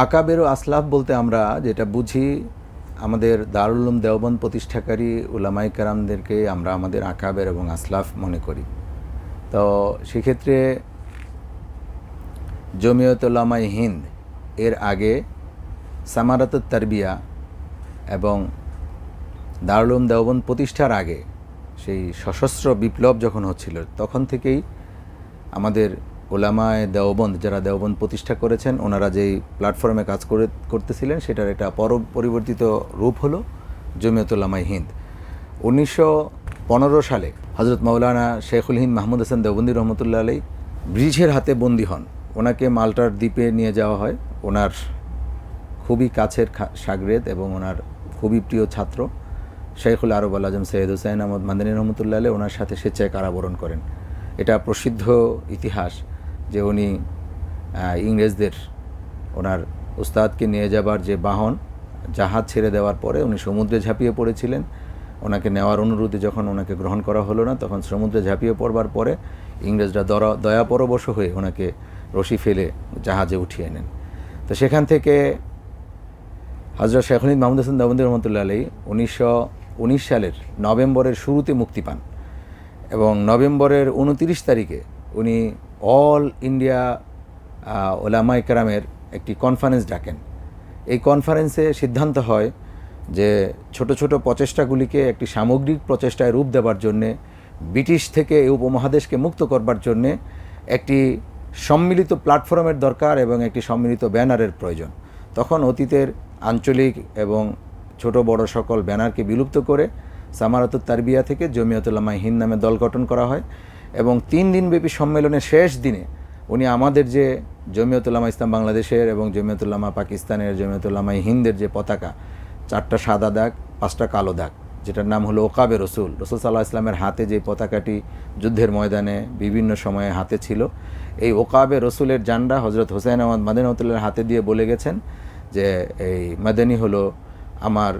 আকাবের আসলাফ বলতে আমরা যেটা বুঝি, আমাদের দারুল উলুম দেওবন্দ প্রতিষ্ঠাকারী উলামাই কারামদেরকে আমরা আমাদের আকাবের এবং আসলাফ মনে করি। তো সেক্ষেত্রে জমিয়তুল্লামাই হিন্দ এর আগে সামারাত তারবিয়া এবং দারুল উলুম দেওবন্দ প্রতিষ্ঠার আগে সেই সশস্ত্র বিপ্লব যখন হচ্ছিল, তখন থেকেই আমাদের ওলামায় দেওবন্দ, যারা দেওবন্দ প্রতিষ্ঠা করেছেন, ওনারা যেই প্ল্যাটফর্মে কাজ করে, করতেছিলেন, সেটার একটা পর পরিবর্তিত রূপ হলো জমিয়তুল্লামাই হিন্দ। উনিশশো পনেরো সালে হজরত মৌলানা শেখুল হিন্দ মাহমুদ হাসান দেওবন্দি রহমতুল্লাহ আলাই ব্রিজের হাতে বন্দী হন। ওনাকে মাল্টার দ্বীপে নিয়ে যাওয়া হয়। ওনার খুবই কাছের সাগরেদ এবং ওনার খুবই প্রিয় ছাত্র। শেখুল আরব আল আজম সৈয়দ হুসাইন আহমদ মাদানী রহমতুল্লাহ আলাই ওনার সাথে স্বেচ্ছায় কারাবরণ করেন। এটা প্রসিদ্ধ ইতিহাস। যে উনি ইংরেজদের ওনার উস্তাদকে নিয়ে যাবার যে বাহন, জাহাজ ছেড়ে দেওয়ার পরে উনি সমুদ্রে ঝাঁপিয়ে পড়েছিলেন। ওনাকে নেওয়ার অনুরোধে যখন ওনাকে গ্রহণ করা হলো না, তখন সমুদ্রে ঝাঁপিয়ে পড়বার পরে ইংরেজরা দরা দয়া পরবশ হয়ে ওনাকে রশি ফেলে জাহাজে উঠিয়ে নেন। তো সেখান থেকে হজরত শেখুল মাহমুদ হাসান দাবন্দি রহমতুল্লাহ আলী উনিশশো উনিশ সালের নভেম্বরের শুরুতে মুক্তি পান এবং নভেম্বরের উনতিরিশ তারিখে উনি অল ইন্ডিয়া ওলামা ইকরামের একটি কনফারেন্স ডাকেন। এই কনফারেন্সে সিদ্ধান্ত হয় যে ছোট ছোট প্রচেষ্টাগুলিকে একটি সামগ্রিক প্রচেষ্টায় রূপ দেওয়ার জন্যে, ব্রিটিশ থেকে এই উপমহাদেশকে মুক্ত করবার জন্যে একটি সম্মিলিত প্ল্যাটফর্মের দরকার এবং একটি সম্মিলিত ব্যানারের প্রয়োজন। তখন অতীতের আঞ্চলিক এবং ছোট বড় সকল ব্যানারকে বিলুপ্ত করে সামারাত তারবিয়া থেকে জমিয়তুল্লামা হিন্দ নামে দল গঠন করা হয়। এবং তিন দিনব্যাপী সম্মেলনের শেষ দিনে উনি আমাদের যে জমিয়তুল্লামা ইসলাম বাংলাদেশের এবং জমিয়তুল্লামা পাকিস্তানের জমিয়তুল্লামা হিন্দের যে পতাকা, চারটা সাদা দাগ, পাঁচটা কালো দাগ, যেটার নাম হলো ওকাবে রসুল। রসুল সাল্লাহ ইসলামের হাতে যে পতাকাটি যুদ্ধের ময়দানে বিভিন্ন সময়ে হাতে ছিল, এই ওকাবে রসুলের জান্ডা হজরত হোসেন আহমদ মাদিনতুল্লাহর হাতে দিয়ে বলে গেছেন যে, এই মাদানী হলো আমার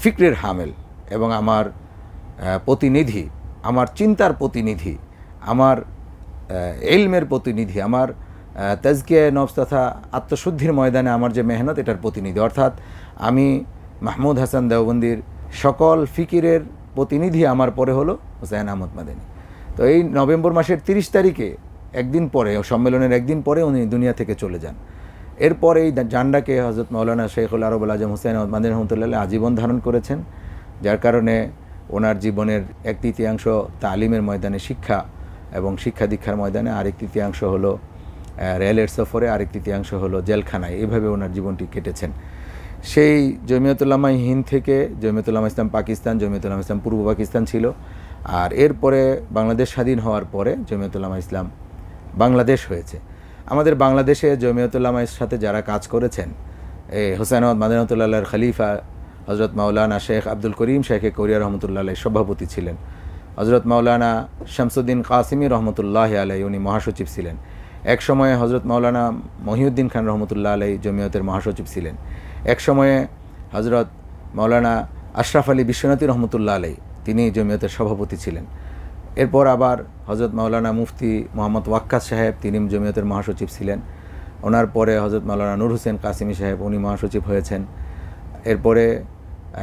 ফিক্রের হামেল এবং আমার প্রতিনিধি আমার চিন্তার প্রতিনিধি, আমার এলমের প্রতিনিধি, আমার তাজকিয়া নফস তথা আত্মশুদ্ধির ময়দানে আমার যে মেহনত, এটার প্রতিনিধি। অর্থাৎ আমি মাহমুদ হাসান দেওবন্দির সকল ফিকিরের প্রতিনিধি আমার পরে হলো হুসাইন আহমদ মাদানী। তো এই নভেম্বর মাসের তিরিশ তারিখে, একদিন পরে সম্মেলনের একদিন পরে উনি দুনিয়া থেকে চলে যান। এরপর এই জান্ডাকে হজরত মৌলানা শেখুল আরবুল আজম হুসেন আহমদ মাদিন রহমতুল্লাহ আজীবন ধারণ করেছেন, যার কারণে ওনার জীবনের এক তৃতীয়াংশ তালিমের ময়দানে শিক্ষা এবং শিক্ষা দীক্ষার ময়দানে আরেক তৃতীয়াংশ হলো রেলের সফরে আরেক তৃতীয়াংশ হলো জেলখানায়। এভাবে ওনার জীবনটি কেটেছেন। সেই জমিয়তুল্লামা হিন্দ থেকে জমিয়তুল্লামা ইসলাম পাকিস্তান জমিয়তুল্লামা ইসলাম পূর্ব পাকিস্তান ছিল। আর এরপরে বাংলাদেশ স্বাধীন হওয়ার পরে জমিয়তুল্লামা ইসলাম বাংলাদেশ হয়েছে। আমাদের বাংলাদেশে জমিয়তুল্লামার সাথে যারা কাজ করেছেন, এ হোসেন আহমদ মাদিনতুল্লাহর খলিফা হজরত মাওলানা শেখ আব্দুল করিম শেখে কোরিয়া রহমতুল্লাহ আলাই সভাপতি ছিলেন। হজরত মাওলানা শামসুদ্দিন কাসিমি রহমতুল্লাহ আলাই উনি মহাসচিব ছিলেন। এক সময়ে হজরত মাওলানা মহিউদ্দিন খান রহমতুল্লাহ আলাই জমিয়তের মহাসচিব ছিলেন। এক সময়ে হজরত মাওলানা আশরাফ আলী বিশ্বনাথী রহমতুল্লাহ আলাই তিনি জমিয়তের সভাপতি ছিলেন। এরপর আবার হজরত মাওলানা মুফতি মোহাম্মদ ওয়াক্কাস সাহেব তিনি জমিয়তের মহাসচিব ছিলেন। ওনার পরে হজরত মাওলানা নূর হোসেন কাসিমি সাহেব উনি মহাসচিব হয়েছেন। এরপরে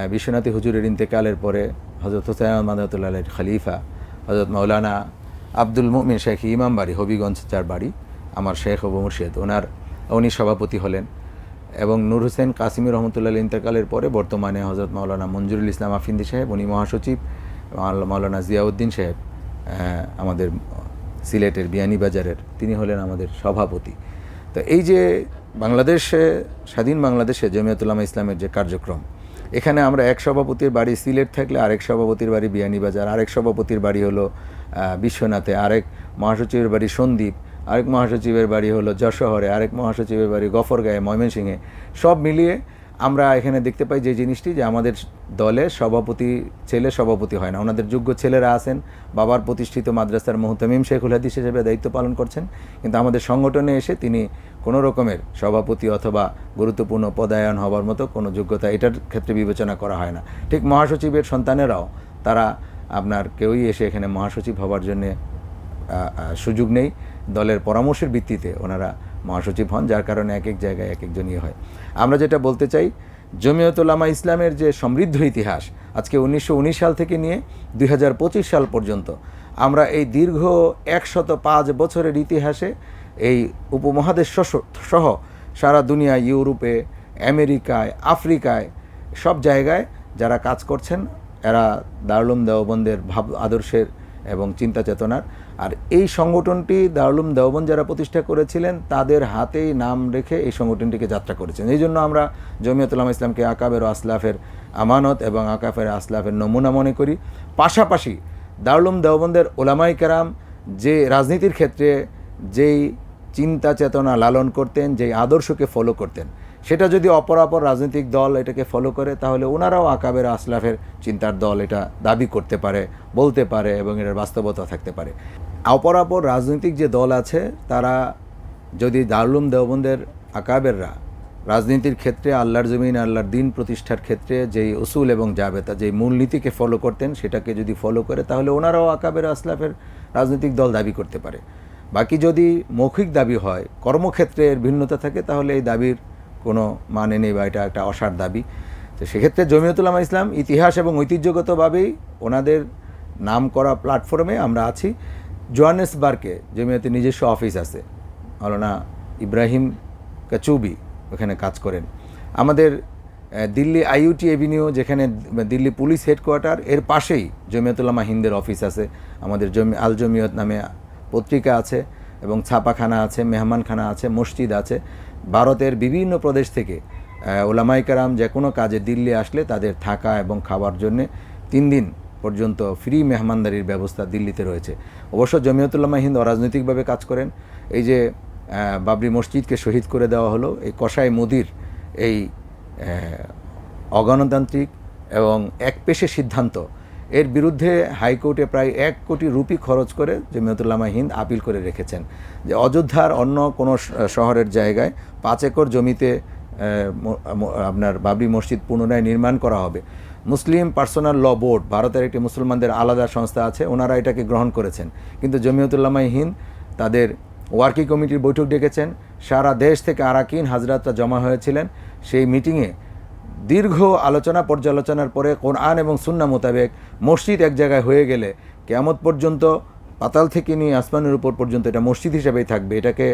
বিশ্বনাথী হুজুরের ইন্তেকালের পরে হজরত হোসেন মাদাতুল্লাহ খলিফা হজরত মাওলানা আব্দুল মুমিন শেখ ইমাম বাড়ি, হবিগঞ্জ যার বাড়ি, আমার শেখ অবু মুর্শিদ। ওনার, উনি সভাপতি হলেন। এবং নূর হোসেন কাসিমি রহমতুল্লাহ ইন্তেকালের পরে বর্তমানে হজরত মাওলানা মঞ্জুরুল ইসলাম আফিন্দি সাহেব, উনি মহাসচিব মাওলানা জিয়াউদ্দিন সাহেব আমাদের সিলেটের বিয়ানীবাজারের, তিনি হলেন আমাদের সভাপতি। তো এই যে বাংলাদেশে, স্বাধীন বাংলাদেশে জমিয়তুল্লামা ইসলামের যে কার্যক্রম, এখানে আমরা এক সভাপতির বাড়ি সিলেট থাকলে আরেক সভাপতির বাড়ি বিয়ানীবাজার আরেক সভাপতির বাড়ি হলো বিশ্বনাথে, আরেক মহাসচিবের বাড়ি সন্দ্বীপ, আরেক মহাসচিবের বাড়ি হলো যশোহরে, আরেক মহাসচিবের বাড়ি গফরগাঁয়ে, ময়মনসিংহে। সব মিলিয়ে আমরা এখানে দেখতে পাই যে জিনিসটি যে আমাদের দলে সভাপতি, ছেলে সভাপতি হয় না। ওনাদের যোগ্য ছেলেরা আছেন, বাবার প্রতিষ্ঠিত মাদ্রাসার মোহতামিম শেখুল হাদিস হিসেবে দায়িত্ব পালন করছেন, কিন্তু আমাদের সংগঠনে এসে তিনি কোনো রকমের সভাপতি অথবা গুরুত্বপূর্ণ পদায়ন হবার মতো কোনো যোগ্যতা এটার ক্ষেত্রে বিবেচনা করা হয় না। ঠিক মহাসচিবের সন্তানেরাও তারা আপনার কেউই এসে এখানে মহাসচিব হবার জন্যে সুযোগ নেই। দলের পরামর্শের ভিত্তিতে ওনারা মহাসচিব হন, যার কারণে এক এক জায়গায় এক একজনই হয়। আমরা যেটা বলতে চাই জমিয়তুলামা ইসলামের যে সমৃদ্ধ ইতিহাস, আজকে উনিশশো উনিশ সাল থেকে নিয়ে দুই হাজার পঁচিশ সাল পর্যন্ত, আমরা এই দীর্ঘ একশত পাঁচ বছরের ইতিহাসে এই উপমহাদেশ সহ- সারা দুনিয়া, ইউরোপে, আমেরিকায়, আফ্রিকায়, সব জায়গায় যারা কাজ করছেন, এরা দারুলুম দেওবন্দের ভাব, আদর্শের এবং চিন্তা চেতনার। আর এই সংগঠনটি দারুলুম দেওবন্দ যারা প্রতিষ্ঠা করেছিলেন, তাদের হাতেই নাম রেখে এই সংগঠনটিকে যাত্রা করেছেন। এই জন্য আমরা জমিয়তুল্লাহ ইসলামকে আকাবের ও আসলাফের আমানত এবং আকাফের আসলাফের নমুনা মনে করি। পাশাপাশি দারুলুম দেওবন্দের ওলামাই কেরাম যে রাজনীতির ক্ষেত্রে, যেই চিন্তা চেতনা লালন করতেন, যেই আদর্শকে ফলো করতেন। সেটা যদি অপরাপর রাজনৈতিক দল এটাকে ফলো করে, তাহলে ওনারাও আকাবের আসলাফের চিন্তার দল এটা দাবি করতে পারে, বলতে পারে এবং এটার বাস্তবতা থাকতে পারে। অপরাপর রাজনৈতিক যে দল আছে, তারা যদি দারুলুম দেওবন্দের আকাবেররা রাজনীতির ক্ষেত্রে, আল্লাহর জমিন, আল্লাহর দিন প্রতিষ্ঠার ক্ষেত্রে যেই উসুল এবং জাবেতা, যেই মূলনীতিকে ফলো করতেন, সেটাকে যদি ফলো করে, তাহলে ওনারাও আকাবের আসলাফের রাজনৈতিক দল দাবি করতে পারে। বাকি যদি মৌখিক দাবি হয়, কর্মক্ষেত্রের ভিন্নতা থাকে, তাহলে এই দাবির কোনো মানে নেই বা এটা একটা অসার দাবি। তো সেক্ষেত্রে জমিয়তুল্লামা ইসলাম ইতিহাস এবং ঐতিহ্যগতভাবেই ওনাদের নাম করা প্ল্যাটফর্মে আমরা আছি। জোহানেসবার্গে, জমিয়তের নিজস্ব অফিস আছে। মৌলানা ইব্রাহিম কাচুবি ওখানে কাজ করেন। আমাদের দিল্লি আইইউটি এভিনিউ, যেখানে দিল্লি পুলিশ হেডকোয়ার্টার, এর পাশেই জমিয়তুল্লামা হিন্দের অফিস আছে। আমাদের জমি, আল জমিয়ত নামে পত্রিকা আছে এবং ছাপাখানা আছে, মেহমানখানা আছে, মসজিদ আছে। ভারতের বিভিন্ন প্রদেশ থেকে ওলামাইকারাম যে কোনো কাজে দিল্লি আসলে তাদের থাকা এবং খাবার জন্যে তিন দিন পর্যন্ত ফ্রি মেহমানদারির ব্যবস্থা দিল্লিতে রয়েছে। অবশ্য জমিয়তুল্লামা হিন্দ অরাজনৈতিকভাবে কাজ করেন। এই যে বাবরি মসজিদকে শহীদ করে দেওয়া হলো, এই কসাই মোদির এই অগণতান্ত্রিক এবং এক পেশে সিদ্ধান্ত এর বিরুদ্ধে হাইকোর্টে প্রায় এক কোটি রুপি খরচ করে জমিয়তুল্লামা হিন্দ আপিল করে রেখেছেন যে অযোধ্যার অন্য কোনো শহরের জায়গায় পাঁচ একর জমিতে আপনার বাবরি মসজিদ পুনরায় নির্মাণ করা হবে। মুসলিম পার্সোনাল ল বোর্ড, ভারতের একটি মুসলমানদের আলাদা সংস্থা আছে, ওনারা এটাকে গ্রহণ করেছেন। কিন্তু জমিয়তুল্লামা হিন্দ তাদের ওয়ার্কিং কমিটির বৈঠক ডেকেছেন। সারা দেশ থেকে আরাকিন হাজরাতরা জমা হয়েছিলেন। সেই মিটিংয়ে দীর্ঘ আলোচনা পর্যালোচনার পরে কোরআন এবং সুন্না মোতাবেক মসজিদ এক জায়গায় হয়ে গেলে কেয়ামত পর্যন্ত পাতাল থেকে নিয়ে আসমানের উপর পর্যন্ত এটা মসজিদ হিসেবেই থাকবে। এটাকে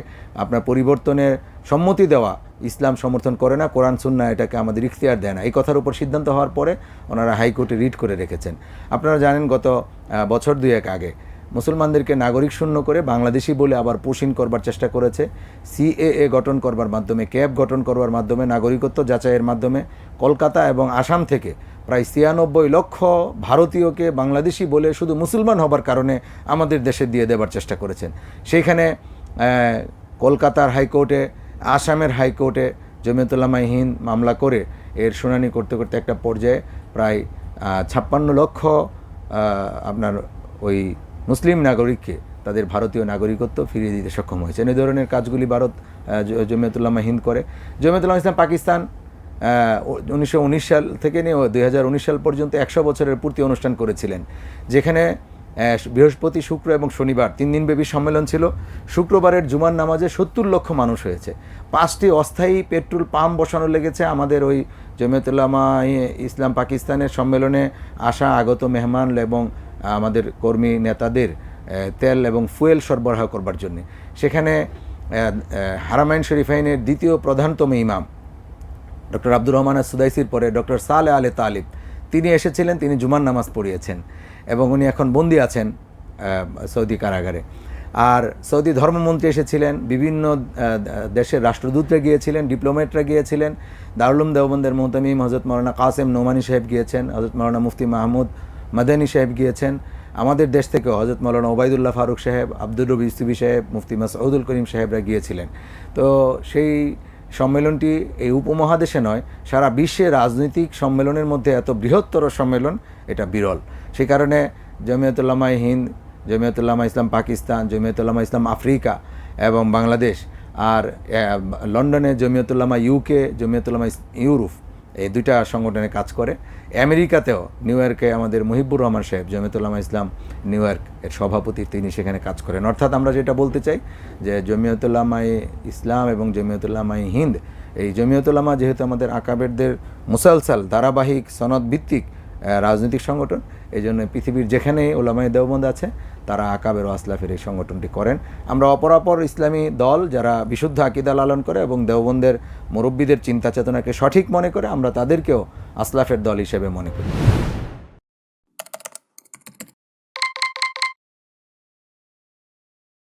আপনার পরিবর্তনের সম্মতি দেওয়া ইসলাম সমর্থন করে না, কোরআন, সুন্না এটাকে আমাদের ইখতিয়ার দেয় না। এই কথার উপর সিদ্ধান্ত হওয়ার পরে ওনারা হাইকোর্টে রিট করে রেখেছেন। আপনারা জানেন গত বছর দুয়েক আগে মুসলমানদেরকে নাগরিক শূন্য করে বাংলাদেশি বলে আবার পুষিন করবার চেষ্টা করেছে। সিএএ গঠন করবার মাধ্যমে, ক্যাব গঠন করবার মাধ্যমে, নাগরিকত্ব যাচাইয়ের মাধ্যমে কলকাতা এবং আসাম থেকে প্রায় ছিয়ানব্বই লক্ষ ভারতীয়কে বাংলাদেশি বলে শুধু মুসলমান হবার কারণে আমাদের দেশে দিয়ে দেবার চেষ্টা করেছেন। সেইখানে কলকাতার হাইকোর্টে, আসামের হাইকোর্টে জমিয়তুল্লামা হিন্দ মামলা করে এর শুনানি করতে করতে একটা পর্যায়ে প্রায় ছাপ্পান্ন লক্ষ আপনার ওই মুসলিম নাগরিককে তাদের ভারতীয় নাগরিকত্ব ফিরিয়ে দিতে সক্ষম হয়েছে। এই ধরনের কাজগুলি ভারত আহ, জ- হিন্দ করে। জমিয়তুল্লামা ইসলাম পাকিস্তান উনিশশো উনিশ সাল থেকে নিয়ে দুই হাজার উনিশ সাল পর্যন্ত একশো বছরের পূর্তি অনুষ্ঠান করেছিলেন যেখানে বৃহস্পতি শুক্র এবং শনিবার তিন দিনব্যাপী সম্মেলন ছিল। শুক্রবারের জুমার নামাজে সত্তর লক্ষ মানুষ হয়েছে। পাঁচটি অস্থায়ী পেট্রোল পাম্প বসানো লেগেছে। আমাদের ওই জমিয়তুল্লামা ইসলাম পাকিস্তানের সম্মেলনে আসা আগত মেহমান এবং আমাদের কর্মী নেতাদের তেল এবং ফুয়েল সরবরাহ করবার জন্য। সেখানে হারামাইন শরীফাইনের দ্বিতীয় প্রধানতম ইমাম, ডক্টর আব্দুর রহমান সুদাইসির পরে ডক্টর সালে আলে তালিব, তিনি এসেছিলেন, তিনি জুমার নামাজ পড়িয়েছেন এবং উনি এখন বন্দী আছেন সৌদি কারাগারে। আর সৌদি ধর্মমন্ত্রী এসেছিলেন, বিভিন্ন দেশের রাষ্ট্রদূতরা গিয়েছিলেন ডিপ্লোমেটরা গিয়েছিলেন দারুলুম দেওবন্দের মোহতামিম হজরত মৌলানা কাসেম নোমানি সাহেব গিয়েছেন হজরত মৌলানা মুফতি মাহমুদ মাদানী সাহেব গিয়েছেন। আমাদের দেশ থেকে হজরত মৌলানা ওবায়দুল্লাহ ফারুক সাহেব, আব্দুর রবি ইস্তুবি সাহেব, মুফতি মাসউদুল করিম সাহেবরা গিয়েছিলেন। তো সেই সম্মেলনটি এই উপমহাদেশে নয়, সারা বিশ্বে রাজনৈতিক সম্মেলনের মধ্যে এত বৃহত্তর সম্মেলন, এটা বিরল। সেই কারণে জমিয়তুল্লামা হিন্দ জমিয়তুল্লামা ইসলাম পাকিস্তান জমিয়তুল্লামা ইসলাম আফ্রিকা এবং বাংলাদেশ আর লন্ডনে জমিয়তুল্লামা ইউকে জমিয়তুল্লামা ইউরোপ এই দুইটা সংগঠনে কাজ করে। আমেরিকাতেও নিউ ইয়র্কে আমাদের মুহিবুর রহমান সাহেব জমিয়তুল্লামা ইসলাম নিউ ইয়র্ক এর সভাপতি, তিনি সেখানে কাজ করেন। অর্থাৎ আমরা যেটা বলতে চাই যে জমিয়তুল্লামাই ইসলাম এবং জমিয়তুল্লামাই হিন্দ, এই জমিয়তুল্লামা যেহেতু আমাদের আকাবেরদের মুসালসাল, ধারাবাহিক সনদ ভিত্তিক রাজনৈতিক সংগঠন। এই জন্য পৃথিবীর যেখানে ওলামাই দেওবন্দ আছে, তারা আকাবের আসলাফের এই সংগঠনটি করেন। আমরা অপরাপর ইসলামী দল যারা বিশুদ্ধ আকিদা লালন করে এবং দেওবন্দের মুরব্বীদের চিন্তা চেতনাকে সঠিক মনে করে, আমরা তাদেরকেও আসলাফের দল হিসেবে মনে করি।